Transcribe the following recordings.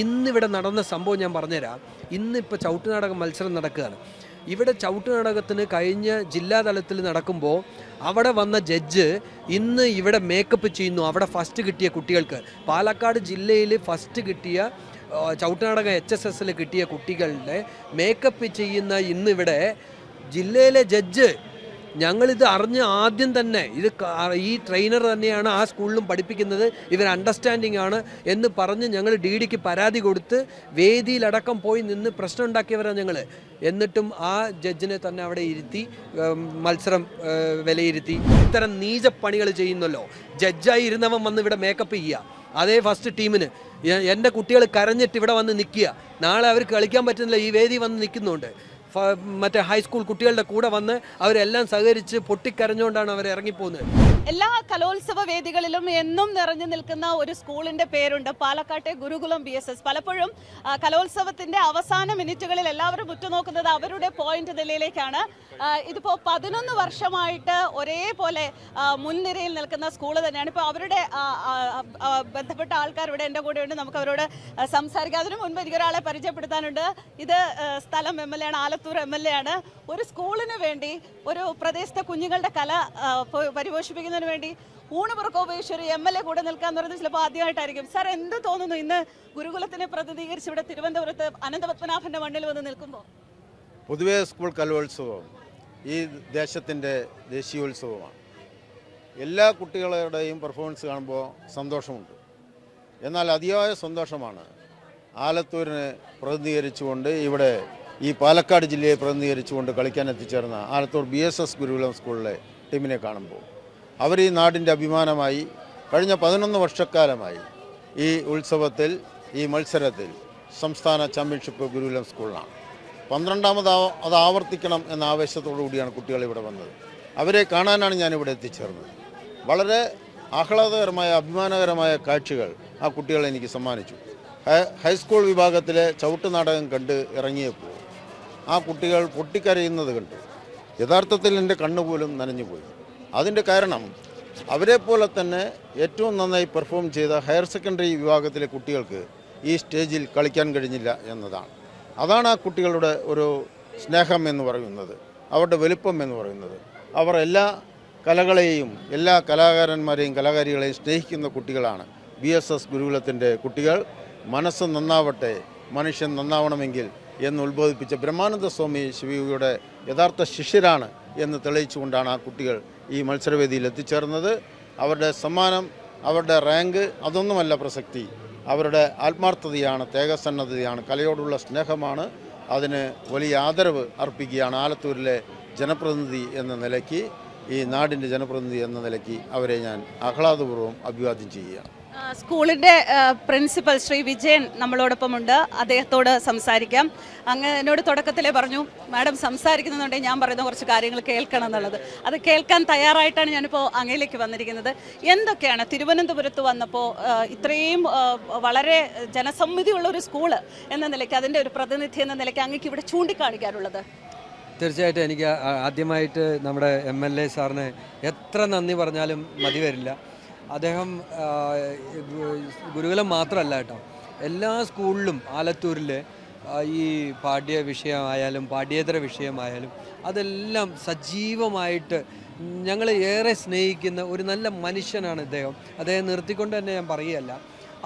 ഇന്നിവിടെ നടന്ന സംഭവം ഞാൻ പറഞ്ഞുതരാം. ഇന്നിപ്പോൾ ചവിട്ടുനാടക മത്സരം നടക്കുകയാണ്. ഇവിടെ ചവിട്ടുനാടകത്തിന് കഴിഞ്ഞ ജില്ലാതലത്തിൽ നടക്കുമ്പോൾ അവിടെ വന്ന ജഡ്ജ് ഇന്ന് ഇവിടെ മേക്കപ്പ് ചെയ്യുന്നു. അവിടെ ഫസ്റ്റ് കിട്ടിയ കുട്ടികൾക്ക്. പാലക്കാട് ജില്ലയിൽ ഫസ്റ്റ് കിട്ടിയ ചവിട്ടുനാടക എച്ച് എസ് എസിൽ കിട്ടിയ കുട്ടികളുടെ മേക്കപ്പ് ചെയ്യുന്ന ഇന്നിവിടെ ജില്ലയിലെ ജഡ്ജ് ഞങ്ങളിത് അറിഞ്ഞ് ആദ്യം തന്നെ ഇത് ഈ ട്രെയിനർ തന്നെയാണ് ആ സ്കൂളിലും പഠിപ്പിക്കുന്നത്. ഇവർ അണ്ടർസ്റ്റാൻഡിംഗ് ആണ് എന്ന് പറഞ്ഞ് ഞങ്ങൾ ഡി ഡിക്ക് പരാതി കൊടുത്ത് വേദിയിലടക്കം പോയി നിന്ന് പ്രശ്നം ഉണ്ടാക്കിയവരാണ് ഞങ്ങൾ എന്നിട്ടും ആ ജഡ്ജിനെ തന്നെ അവിടെ ഇരുത്തി മത്സരം വിലയിരുത്തി. ഇത്തരം നീചപ്പണികൾ ചെയ്യുന്നല്ലോ. ജഡ്ജായി ഇരുന്നവൻ വന്ന് ഇവിടെ മേക്കപ്പ് ചെയ്യുക അതേ ഫസ്റ്റ് ടീമിന് എന്റെ കുട്ടികൾ കരഞ്ഞിട്ട് ഇവിടെ വന്ന് നിൽക്കുക നാളെ അവർക്ക് കളിക്കാൻ പറ്റുന്നില്ല. ഈ വേദി വന്ന് നിൽക്കുന്നുണ്ട്. മറ്റേ ഹൈസ്കൂൾ കുട്ടികളുടെ കൂടെ വന്ന് അവരെല്ലാം സഹകരിച്ച് പൊട്ടിക്കരഞ്ഞുകൊണ്ടാണ് അവർ ഇറങ്ങിപ്പോകുന്നത്. എല്ലാ കലോത്സവ വേദികളിലും എന്നും നിറഞ്ഞു നിൽക്കുന്ന ഒരു സ്കൂളിന്റെ പേരുണ്ട് പാലക്കാട്ടെ ഗുരുകുലം ബി എസ് എസ്. പലപ്പോഴും കലോത്സവത്തിന്റെ അവസാന മിനിറ്റുകളിൽ എല്ലാവരും ഉറ്റുനോക്കുന്നത് അവരുടെ പോയിന്റ് നിലയിലേക്കാണ്. ഇതിപ്പോ പതിനൊന്ന് വർഷമായിട്ട് ഒരേപോലെ മുൻനിരയിൽ നിൽക്കുന്ന സ്കൂൾ തന്നെയാണ്. ഇപ്പോൾ അവരുടെ ബന്ധപ്പെട്ട ആൾക്കാർ ഇവിടെ എന്റെ ഉണ്ട്. നമുക്ക് അവരോട് സംസാരിക്കാം. അതിനു മുൻപ് എനിക്കൊരാളെ പരിചയപ്പെടുത്താനുണ്ട്. ഇത് സ്ഥലം എം എൽ എ ആണ്. ആലത്തൂർ എം എൽ എ ആണ്. ഒരു സ്കൂളിന് വേണ്ടി ഒരു പ്രദേശത്തെ കുഞ്ഞുങ്ങളുടെ കല ആ, പരിപോഷിപ്പിക്കുന്നതിന് വേണ്ടി ഉപയോഗിച്ച് ഒരു എം എൽ എ കൂടെ നിൽക്കാന്ന് പറയുന്നത് ചിലപ്പോൾ ആദ്യമായിട്ടായിരിക്കും. സാർ എന്ത് തോന്നുന്നു ഇന്ന് ഗുരുകുലത്തിനെ പ്രതിനിധീകരിച്ച് ഇവിടെ തിരുവനന്തപുരത്ത് അനന്തപത്മനാഭന്റെ മണ്ണിൽ വന്ന് നിൽക്കുമ്പോൾ പൊതുവേ സ്കൂൾ കലോത്സവം ഈ ദേശത്തിന്റെ ദേശീയോത്സവമാണ്. എല്ലാ കുട്ടികളുടെയും പെർഫോമൻസ് കാണുമ്പോൾ സന്തോഷമുണ്ട്. എന്നാൽ അതിയായ സന്തോഷമാണ് ആലത്തൂരിനെ പ്രതിനിധീകരിച്ചുകൊണ്ട് ഇവിടെ ഈ പാലക്കാട് ജില്ലയെ പ്രതിനിധീകരിച്ചുകൊണ്ട് കളിക്കാൻ എത്തിച്ചേർന്ന Alathur B S S Gurukulam സ്കൂളിലെ ടീമിനെ കാണുമ്പോൾ. അവർ ഈ നാടിന്റെ അഭിമാനമായി കഴിഞ്ഞ പതിനൊന്ന് വർഷക്കാലമായി ഈ ഉത്സവത്തിൽ ഈ മത്സരത്തിൽ സംസ്ഥാന ചാമ്പ്യൻഷിപ്പ് ഗുരുകുലം സ്കൂളിലാണ്. പന്ത്രണ്ടാമത് അത് ആവർത്തിക്കണം എന്ന ആവേശത്തോടു കൂടിയാണ് കുട്ടികൾ ഇവിടെ വന്നത്. അവരെ കാണാനാണ് ഞാനിവിടെ എത്തിച്ചേർന്നത്. വളരെ ആഹ്ലാദകരമായ അഭിമാനകരമായ കാഴ്ചകൾ ആ കുട്ടികൾ എനിക്ക് സമ്മാനിച്ചു. ഹൈസ്കൂൾ വിഭാഗത്തിലെ ചവിട്ട് നാടകം കണ്ട് ഇറങ്ങിയപ്പോൾ ആ കുട്ടികൾ പൊട്ടിക്കരയുന്നത് കണ്ടു യഥാർത്ഥത്തിൽ എന്റെ കണ്ണുപോലും നനഞ്ഞുപോയി. അതിന്റെ കാരണം അവരെ പോലെ തന്നെ ഏറ്റവും നന്നായി പെർഫോം ചെയ്ത ഹയർ സെക്കൻഡറി വിഭാഗത്തിലെ കുട്ടികൾക്ക് ഈ സ്റ്റേജിൽ കളിക്കാൻ കഴിഞ്ഞില്ല എന്നതാണ്. അതാണ് ആ കുട്ടികളുടെ ഒരു സ്നേഹം എന്ന് പറയുന്നത് അവരുടെ വലുപ്പം എന്ന് പറയുന്നത്. അവർ എല്ലാ കലകളെയും എല്ലാ കലാകാരന്മാരെയും കലാകാരികളെയും സ്നേഹിക്കുന്ന കുട്ടികളാണ് ബി എസ് എസ് ഗുരുകുലത്തിന്റെ കുട്ടികൾ. മനസ്സ് നന്നാവട്ടെ മനുഷ്യൻ നന്നാവണമെങ്കിൽ എന്ന് ഉത്ബോധിപ്പിച്ച ബ്രഹ്മാനന്ദ സ്വാമി ശിവയുടെ യഥാർത്ഥ ശിഷ്യരാണ് എന്ന് തെളിയിച്ചുകൊണ്ടാണ് ആ കുട്ടികൾ ഈ മത്സരവേദിയിൽ എത്തിച്ചേർന്നത്. അവരുടെ സമ്മാനം അവരുടെ റാങ്ക് അതൊന്നുമല്ല പ്രസക്തി. അവരുടെ ആത്മാർത്ഥതയാണ് തേജസന്നദ്ധതയാണ് കലയോടുള്ള സ്നേഹമാണ്. അതിന് വലിയ ആദരവ് അർപ്പിക്കുകയാണ് ആലത്തൂരിലെ ജനപ്രതിനിധി എന്ന നിലയ്ക്ക്. ഈ നാടിന്റെ ജനപ്രതിനിധി എന്ന നിലയ്ക്ക് അവരെ ഞാൻ ആഹ്ലാദപൂർവം അഭിവാദ്യം ചെയ്യുകയാണ്. ആ, സ്കൂളിന്റെ പ്രിൻസിപ്പൽ ശ്രീ വിജയൻ നമ്മളോടൊപ്പം ഉണ്ട് അദ്ദേഹത്തോട് സംസാരിക്കാം. അങ്ങ് എന്നോട് തുടക്കത്തിലേ പറഞ്ഞു മാഡം സംസാരിക്കുന്നുണ്ടെങ്കിൽ ഞാൻ പറയുന്ന കുറച്ച് കാര്യങ്ങൾ കേൾക്കണം എന്നുള്ളത്. അത് കേൾക്കാൻ തയ്യാറായിട്ടാണ് ഞാനിപ്പോൾ അങ്ങയിലേക്ക് വന്നിരിക്കുന്നത്. എന്തൊക്കെയാണ്? തിരുവനന്തപുരത്ത് വന്നപ്പോൾ ഇത്രയും വളരെ ജനസമ്മിതിയുള്ള ഒരു സ്കൂൾ എന്ന നിലയ്ക്ക് അതിന്റെ ഒരു പ്രതിനിധി എന്ന നിലയ്ക്ക് അങ്ങേക്ക് ഇവിടെ ചൂണ്ടിക്കാണിക്കാറുള്ളത് തീർച്ചയായിട്ടും എനിക്ക് ആദ്യമായിട്ട് നമ്മുടെ എം എൽ എ സാറിന് എത്ര നന്ദി പറഞ്ഞാലും മതി വരില്ല. അദ്ദേഹം ഗുരുകുലം മാത്രമല്ല കേട്ടോ. എല്ലാ സ്കൂളിലും ആലത്തൂരിൽ ഈ പാഠ്യ വിഷയമായാലും പാഠ്യേതര വിഷയമായാലും അതെല്ലാം സജീവമായിട്ട് ഞങ്ങൾ ഏറെ സ്നേഹിക്കുന്ന ഒരു നല്ല മനുഷ്യനാണ് ഇദ്ദേഹം. അദ്ദേഹം നിർത്തിക്കൊണ്ട് തന്നെ ഞാൻ പറയുകയല്ല.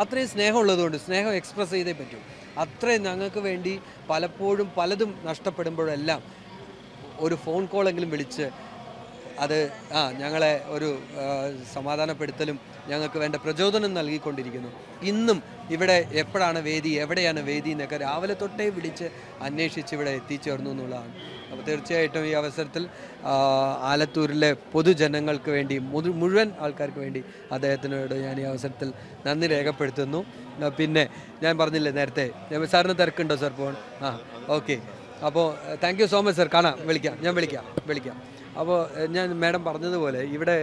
അത്രയും സ്നേഹമുള്ളതുകൊണ്ട് സ്നേഹം എക്സ്പ്രസ് ചെയ്തേ പറ്റൂ. അത്രയും ഞങ്ങൾക്ക് വേണ്ടി പലപ്പോഴും പലതും നഷ്ടപ്പെടുമ്പോഴെല്ലാം ഒരു ഫോൺ കോളെങ്കിലും വിളിച്ച് അത് ആ ഞങ്ങളെ ഒരു സമാധാനപ്പെടുത്തലും ഞങ്ങൾക്ക് വേണ്ട പ്രചോദനം നൽകിക്കൊണ്ടിരിക്കുന്നു. ഇന്നും ഇവിടെ എപ്പോഴാണ് വേദി എവിടെയാണ് വേദി എന്നൊക്കെ രാവിലെ തൊട്ടേ വിളിച്ച് അന്വേഷിച്ച് ഇവിടെ എത്തിച്ചേർന്നു എന്നുള്ളതാണ്. അപ്പോൾ തീർച്ചയായിട്ടും ഈ അവസരത്തിൽ ആലത്തൂരിലെ പൊതുജനങ്ങൾക്ക് വേണ്ടി മുഴുവൻ ആൾക്കാർക്ക് വേണ്ടി അദ്ദേഹത്തിനോട് ഞാൻ ഈ അവസരത്തിൽ നന്ദി രേഖപ്പെടുത്തുന്നു. പിന്നെ ഞാൻ പറഞ്ഞില്ലേ നേരത്തെ സാറിന് തിരക്കുണ്ടോ സാർ പോകണം ആ ഓക്കെ. അപ്പോൾ thank you so much sir. കാണാം വിളിക്കാം ഞാൻ വിളിക്കാം വിളിക്കാം. അപ്പോൾ ഞാൻ മാഡം പറഞ്ഞതുപോലെ ഇവിടെ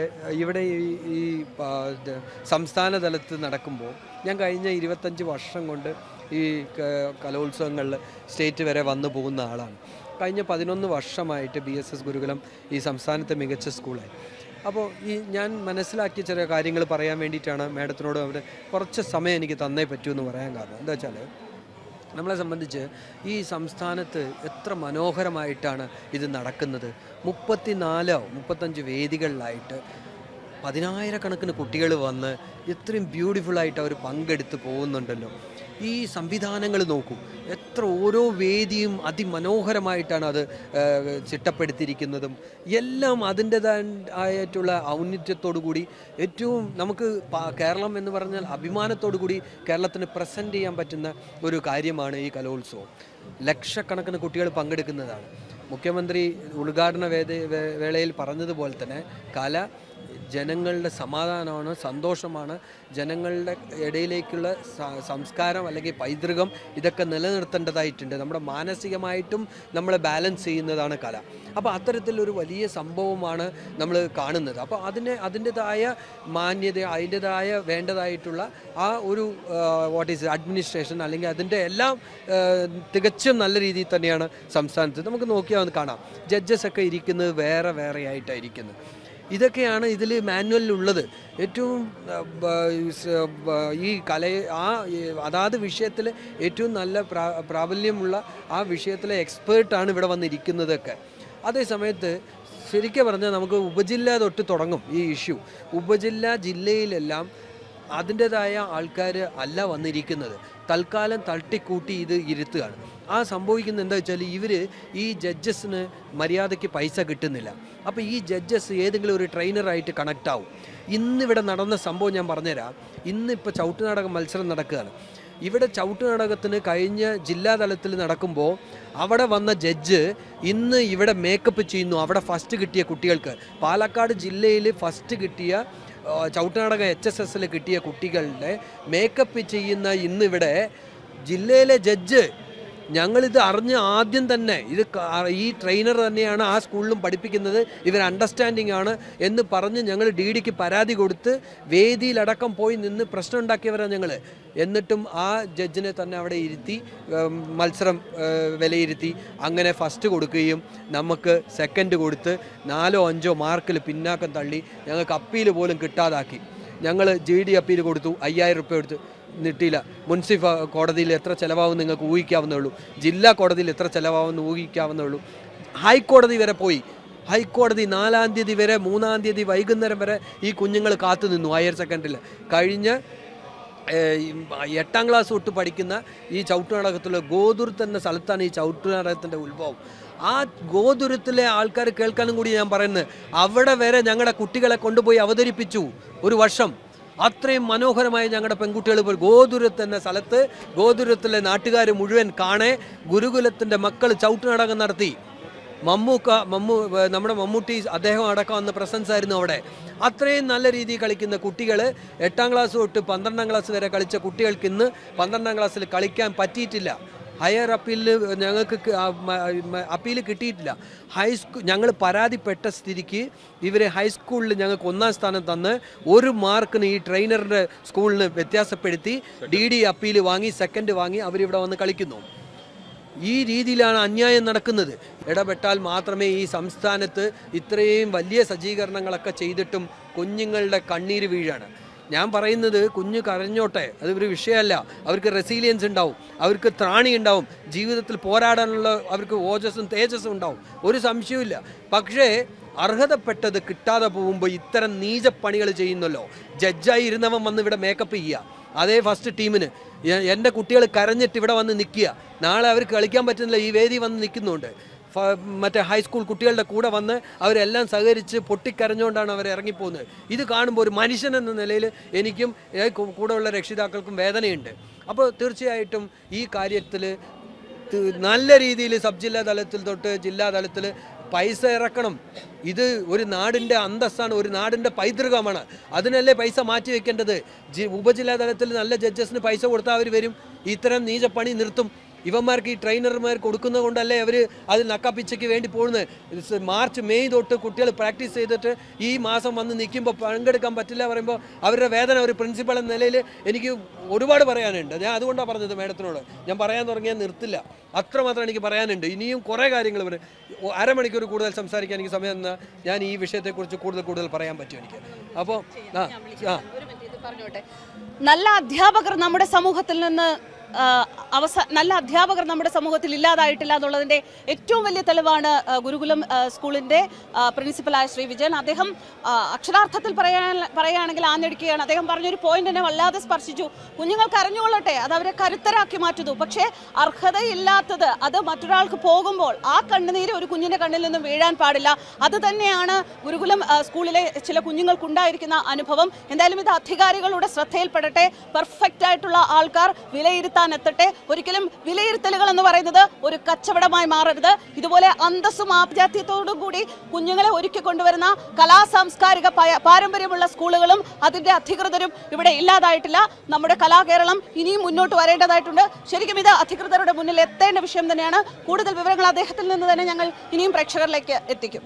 ഇവിടെ ഈ സംസ്ഥാന തലത്ത് നടക്കുമ്പോൾ ഞാൻ കഴിഞ്ഞ ഇരുപത്തഞ്ച് വർഷം കൊണ്ട് ഈ കലോത്സവങ്ങളിൽ സ്റ്റേറ്റ് വരെ വന്നു പോകുന്ന ആളാണ്. കഴിഞ്ഞ പതിനൊന്ന് വർഷമായിട്ട് ബി എസ് എസ് ഗുരുകുലം ഈ സംസ്ഥാനത്തെ മികച്ച സ്കൂളായി. അപ്പോൾ ഈ ഞാൻ മനസ്സിലാക്കിയ ചില കാര്യങ്ങൾ പറയാൻ വേണ്ടിയിട്ടാണ് മാഡത്തിനോട് അവിടെ കുറച്ച് സമയം എനിക്ക് തന്നേ പറ്റൂ എന്ന് പറയാൻ കാരണം. എന്താ വെച്ചാൽ നമ്മളെ സംബന്ധിച്ച് ഈ സംസ്ഥാനത്ത് എത്ര മനോഹരമായിട്ടാണ് ഇത് നടക്കുന്നത്. മുപ്പത്തിനാലോ മുപ്പത്തഞ്ച് വേദികളിലായിട്ട് പതിനായിരക്കണക്കിന് കുട്ടികൾ വന്ന് ഇത്രയും ബ്യൂട്ടിഫുള്ളായിട്ട് അവർ പങ്കെടുത്ത് പോകുന്നുണ്ടല്ലോ. ഈ സംവിധാനങ്ങൾ നോക്കൂ. എത്ര ഓരോ വേദിയും അതിമനോഹരമായിട്ടാണ് അത് ചിട്ടപ്പെടുത്തിയിരിക്കുന്നതും. എല്ലാം അതിന്റെതായിട്ടുള്ള ഔന്നിത്യത്തോടു കൂടി ഏറ്റവും നമുക്ക് കേരളം എന്ന് പറഞ്ഞാൽ അഭിമാനത്തോടു കൂടി കേരളത്തിന് പ്രസന്റ് ചെയ്യാൻ പറ്റുന്ന ഒരു കാര്യമാണ് ഈ കലോത്സവം. ലക്ഷക്കണക്കിന് കുട്ടികൾ പങ്കെടുക്കുന്നതാണ്. മുഖ്യമന്ത്രി ഉദ്ഘാടന വേദ വേളയിൽ പറഞ്ഞതുപോലെ തന്നെ കല ജനങ്ങളുടെ സമാധാനമാണ് സന്തോഷമാണ്. ജനങ്ങളുടെ ഇടയിലേക്കുള്ള സംസ്കാരം അല്ലെങ്കിൽ പൈതൃകം ഇതൊക്കെ നിലനിർത്തേണ്ടതായിട്ടുണ്ട്. നമ്മുടെ മാനസികമായിട്ടും നമ്മളെ ബാലൻസ് ചെയ്യുന്നതാണ് കല. അപ്പോൾ അത്തരത്തിലൊരു വലിയ സംഭവമാണ് നമ്മൾ കാണുന്നത്. അപ്പോൾ അതിന് അതിന്റെതായ മാന്യത അതിന്റെതായ വേണ്ടതായിട്ടുള്ള ആ ഒരു വാട്ട് ഈസ് അഡ്മിനിസ്ട്രേഷൻ അല്ലെങ്കിൽ അതിന്റെ എല്ലാം തികച്ചും നല്ല രീതിയിൽ തന്നെയാണ് സംസ്ഥാനത്ത്. നമുക്ക് നോക്കിയാൽ കാണാം. ജഡ്ജസ് ഒക്കെ ഇരിക്കുന്നത് വേറെ വേറെ ആയിട്ടാണ് ഇരിക്കുന്നത്. ഇതൊക്കെയാണ് ഇതിൽ മാനുവലിൽ ഉള്ളത് ഏറ്റവും ഈ കല ആ അതാത് വിഷയത്തിൽ ഏറ്റവും നല്ല പ്രാ പ്രാബല്യമുള്ള ആ വിഷയത്തിലെ എക്സ്പേർട്ടാണ് ഇവിടെ വന്നിരിക്കുന്നതൊക്കെ. അതേ സമയത്ത് ശരിക്കും പറഞ്ഞാൽ നമുക്ക് ഉപജില്ല തൊട്ട് തുടങ്ങും ഈ ഇഷ്യൂ. ഉപജില്ല ജില്ലയിലെല്ലാം അതിന്റെതായ ആൾക്കാർ അല്ല വന്നിരിക്കുന്നത്. തൽക്കാലം തട്ടിക്കൂട്ടി ഇത് ഇരുത്തുകയാണ്. ആ സംഭവിക്കുന്നത് എന്താ വെച്ചാൽ ഇവർ ഈ ജഡ്ജസിന് മര്യാദയ്ക്ക് പൈസ കിട്ടുന്നില്ല. അപ്പോൾ ഈ ജഡ്ജസ് ഏതെങ്കിലും ഒരു ട്രെയിനറായിട്ട് കണക്റ്റ് ആവും. ഇന്നിവിടെ നടന്ന സംഭവം ഞാൻ പറഞ്ഞുതരാം. ഇന്നിപ്പോൾ ചവിട്ടുനാടക മത്സരം നടക്കുകയാണ്. ഇവിടെ ചവിട്ടുനാടകത്തിന് കഴിഞ്ഞ ജില്ലാതലത്തിൽ നടക്കുമ്പോൾ അവിടെ വന്ന ജഡ്ജ് ഇന്ന് ഇവിടെ മേക്കപ്പ് ചെയ്യുന്നു. അവിടെ ഫസ്റ്റ് കിട്ടിയ കുട്ടികൾക്ക്. പാലക്കാട് ജില്ലയിൽ ഫസ്റ്റ് കിട്ടിയ ചവിട്ടുനാടകം എച്ച് എസ് എസിൽ കിട്ടിയ കുട്ടികളുടെ മേക്കപ്പ് ചെയ്യുന്ന ഇന്നിവിടെ ജില്ലയിലെ ജഡ്ജ് ഞങ്ങളിത് അറിഞ്ഞ് ആദ്യം തന്നെ ഇത് ഈ ട്രെയിനർ തന്നെയാണ് ആ സ്കൂളിലും പഠിപ്പിക്കുന്നത്. ഇവർ അണ്ടർസ്റ്റാൻഡിംഗ് ആണ് എന്ന് പറഞ്ഞ് ഞങ്ങൾ ഡി ഡിക്ക് പരാതി കൊടുത്ത് വേദിയിലടക്കം പോയി നിന്ന് പ്രശ്നം ഉണ്ടാക്കിയവരാണ് ഞങ്ങൾ എന്നിട്ടും ആ ജഡ്ജിനെ തന്നെ അവിടെ ഇരുത്തി മത്സരം വിലയിരുത്തി. അങ്ങനെ ഫസ്റ്റ് കൊടുക്കുകയും നമുക്ക് സെക്കൻഡ് കൊടുത്ത് നാലോ അഞ്ചോ മാർക്കിൽ പിന്നാക്കം തള്ളി ഞങ്ങൾക്ക് അപ്പീൽ പോലും കിട്ടാതാക്കി. ഞങ്ങൾ ജി ഡി അപ്പീൽ കൊടുത്തു അയ്യായിരം റുപ്യ കൊടുത്തു. നിട്ടില്ല മുൻസിഫ് കോടതിയിൽ എത്ര ചിലവാകും നിങ്ങൾക്ക് ഊഹിക്കാവുന്നേ ഉള്ളൂ ജില്ലാ കോടതിയിൽ എത്ര ചിലവാകുമെന്ന് ഊഹിക്കാവുന്നേ ഉള്ളൂ ഹൈക്കോടതി വരെ പോയി. ഹൈക്കോടതി നാലാം തീയതി വരെ മൂന്നാം തീയതി വൈകുന്നേരം വരെ ഈ കുഞ്ഞുങ്ങൾ കാത്തു നിന്നു ഹയർ സെക്കൻഡറിയിൽ. കഴിഞ്ഞ് എട്ടാം ക്ലാസ് തൊട്ട് പഠിക്കുന്ന ഈ ചവിട്ടുനാടകത്തിലെ ഗോതുരത്ത് എന്ന സ്ഥലത്താണ് ഈ ചവിട്ടുനാടകത്തിന്റെ ഉത്ഭവം. ആ ഗോതുരത്തിലെ ആൾക്കാർ കേൾക്കാനും കൂടി ഞാൻ പറയുന്നത് അവിടെ വരെ ഞങ്ങളുടെ കുട്ടികളെ കൊണ്ടുപോയി അവതരിപ്പിച്ചു ഒരു വർഷം. അത്രയും മനോഹരമായി ഞങ്ങളുടെ പെൺകുട്ടികൾ ഇപ്പോൾ ഗോതുരത്ത് എന്ന സ്ഥലത്ത് ഗോതുരത്തിലെ നാട്ടുകാർ മുഴുവൻ കാണേ ഗുരുകുലത്തിന്റെ മക്കൾ ചവിട്ടുനാടകം നടത്തി. മമ്മൂക്ക മമ്മൂ നമ്മുടെ മമ്മൂട്ടി അദ്ദേഹം അടക്കം വന്ന പ്രസൻസ് ആയിരുന്നു അവിടെ. അത്രയും നല്ല രീതിയിൽ കളിക്കുന്ന കുട്ടികൾ എട്ടാം ക്ലാസ് തൊട്ട് പന്ത്രണ്ടാം ക്ലാസ് വരെ കളിച്ച കുട്ടികൾക്ക് ഇന്ന് പന്ത്രണ്ടാം ക്ലാസ്സിൽ കളിക്കാൻ പറ്റിയിട്ടില്ല. ഹയർ അപ്പീലിൽ ഞങ്ങൾക്ക് അപ്പീൽ കിട്ടിയിട്ടില്ല. ഹൈസ്കൂൾ ഞങ്ങൾ പരാതിപ്പെട്ട സ്ഥിതിക്ക് ഇവരെ ഹൈസ്കൂളിൽ ഞങ്ങൾക്ക് ഒന്നാം സ്ഥാനം തന്ന് ഒരു മാർക്കിന് ഈ ട്രെയിനറിന്റെ സ്കൂളിന് വ്യത്യാസപ്പെടുത്തി ഡി ഡി അപ്പീൽ വാങ്ങി സെക്കൻഡ് വാങ്ങി അവരിവിടെ വന്ന് കളിക്കുന്നു. ഈ രീതിയിലാണ് അന്യായം നടക്കുന്നത്. ഇടപെട്ടാൽ മാത്രമേ ഈ സംസ്ഥാനത്ത് ഇത്രയും വലിയ സജ്ജീകരണങ്ങളൊക്കെ ചെയ്തിട്ടും കുഞ്ഞുങ്ങളുടെ കണ്ണീര് വീഴാണ്. ഞാൻ പറയുന്നത് കുഞ്ഞ് കരഞ്ഞോട്ടെ. അത് ഒരു വിഷയമല്ല. അവർക്ക് റെസീലിയൻസ് ഉണ്ടാവും. അവർക്ക് ത്രാണി ഉണ്ടാവും. ജീവിതത്തിൽ പോരാടാനുള്ള അവർക്ക് ഓജസ്സും തേജസ്സും ഉണ്ടാവും. ഒരു സംശയവുമില്ല പക്ഷേ അർഹതപ്പെട്ടത് കിട്ടാതെ പോകുമ്പോൾ ഇത്തരം നീചപ്പണികൾ ചെയ്യുന്നല്ലോ. ജഡ്ജായി ഇരുന്നവൻ വന്ന് ഇവിടെ മേക്കപ്പ് ചെയ്യുക അതേ ഫസ്റ്റ് ടീമിന് എന്റെ കുട്ടികൾ കരഞ്ഞിട്ട് ഇവിടെ വന്ന് നിൽക്കുക. നാളെ അവർക്ക് കളിക്കാൻ പറ്റുന്നില്ല. ഈ വേദി വന്ന് നിൽക്കുന്നുണ്ട്. മറ്റേ ഹൈസ്കൂൾ കുട്ടികളുടെ കൂടെ വന്ന് അവരെല്ലാം സഹകരിച്ച് പൊട്ടിക്കരഞ്ഞുകൊണ്ടാണ് അവർ ഇറങ്ങിപ്പോകുന്നത്. ഇത് കാണുമ്പോൾ ഒരു മനുഷ്യൻ എന്ന നിലയിൽ എനിക്കും കൂടെയുള്ള രക്ഷിതാക്കൾക്കും വേദനയുണ്ട്. അപ്പോൾ തീർച്ചയായിട്ടും ഈ കാര്യത്തിൽ നല്ല രീതിയിൽ സബ് ജില്ലാ തലത്തിൽ തൊട്ട് ജില്ലാ തലത്തിൽ പൈസ ഇറക്കണം. ഇത് ഒരു നാടിന്റെ അന്തസ്സാണ് ഒരു നാടിന്റെ പൈതൃകമാണ്. അതിനല്ലേ പൈസ മാറ്റി വെക്കേണ്ടത്? ജി ഉപജില്ലാ തലത്തിൽ നല്ല ജഡ്ജസിന് പൈസ കൊടുത്താൽ അവർ വരും. ഇത്തരം നീചപ്പണി നിർത്തും. ഇവന്മാർക്ക് ഈ ട്രെയിനർമാർ കൊടുക്കുന്നത് കൊണ്ടല്ലേ അവർ അത് നക്കപ്പിച്ചയ്ക്ക് വേണ്ടി പോകുന്നത്? മാർച്ച് മെയ് തൊട്ട് കുട്ടികൾ പ്രാക്ടീസ് ചെയ്തിട്ട് ഈ മാസം വന്ന് നിൽക്കുമ്പോൾ പങ്കെടുക്കാൻ പറ്റില്ല പറയുമ്പോൾ അവരുടെ വേദന ഒരു പ്രിൻസിപ്പൾ എന്ന നിലയിൽ എനിക്ക് ഒരുപാട് പറയാനുണ്ട്. ഞാൻ അതുകൊണ്ടാണ് പറഞ്ഞത് മേഡത്തിനോട്. ഞാൻ പറയാൻ തുടങ്ങിയാൽ നിർത്തില്ല. അത്രമാത്രം എനിക്ക് പറയാനുണ്ട്. ഇനിയും കുറേ കാര്യങ്ങൾ ഇവർ അരമണിക്കൂർ കൂടുതൽ സംസാരിക്കാൻ എനിക്ക് സമയം തന്നാൽ ഞാൻ ഈ വിഷയത്തെക്കുറിച്ച് കൂടുതൽ കൂടുതൽ പറയാൻ പറ്റും എനിക്ക്. അപ്പോൾ ആ ആ. പറഞ്ഞോട്ടെ. നല്ല അധ്യാപകർ നമ്മുടെ സമൂഹത്തിൽ നിന്ന് അവസ നല്ല അധ്യാപകർ നമ്മുടെ സമൂഹത്തിൽ ഇല്ലാതായിട്ടില്ല എന്നുള്ളതിന്റെ ഏറ്റവും വലിയ തെളിവാണ് ഗുരുകുലം സ്കൂളിന്റെ പ്രിൻസിപ്പലായ ശ്രീ വിജയൻ. അദ്ദേഹം അക്ഷരാർത്ഥത്തിൽ പറയാൻ പറയുകയാണെങ്കിൽ ആഞ്ഞടിക്കുകയാണ്. അദ്ദേഹം പറഞ്ഞൊരു പോയിന്റ് എന്നെ വല്ലാതെ സ്പർശിച്ചു. കുഞ്ഞുങ്ങൾക്ക് അറിഞ്ഞുകൊള്ളട്ടെ അത് അവരെ കരുത്തരാക്കി മാറ്റുന്നു. പക്ഷേ അർഹതയില്ലാത്തത് അത് മറ്റൊരാൾക്ക് പോകുമ്പോൾ ആ കണ്ണുനീര് ഒരു കുഞ്ഞിന്റെ കണ്ണിൽ നിന്നും വീഴാൻ പാടില്ല. അത് തന്നെയാണ് ഗുരുകുലം സ്കൂളിലെ ചില കുഞ്ഞുങ്ങൾക്കുണ്ടായിരിക്കുന്ന അനുഭവം. എന്തായാലും ഇത് അധികാരികളുടെ ശ്രദ്ധയിൽപ്പെടട്ടെ. പെർഫെക്റ്റ് ആയിട്ടുള്ള ആൾക്കാർ വിലയിരുത്താൻ എത്തട്ടെ. ഒരിക്കലും വിലയിരുത്തലുകൾ എന്ന് പറയുന്നത് ഒരു കച്ചവടമായി മാറരുത്. ഇതുപോലെ അന്തസ്സും ആഭിജാത്യത്തോടും കൂടി കുഞ്ഞുങ്ങളെ ഒരുക്കി കൊണ്ടുവരുന്ന കലാ സാംസ്കാരിക പാരമ്പര്യമുള്ള സ്കൂളുകളും അതിന്റെ അധികൃതരും ഇവിടെ ഇല്ലാതായിട്ടില്ല. നമ്മുടെ കലാകേരളം ഇനിയും മുന്നോട്ട് വരേണ്ടതായിട്ടുണ്ട്. ശരിക്കും ഇത് അധികൃതരുടെ മുന്നിൽ എത്തേണ്ട വിഷയം തന്നെയാണ്. കൂടുതൽ വിവരങ്ങൾ അദ്ദേഹത്തിൽ നിന്ന് തന്നെ ഞങ്ങൾ ഇനിയും പ്രേക്ഷകരിലേക്ക് എത്തിക്കും.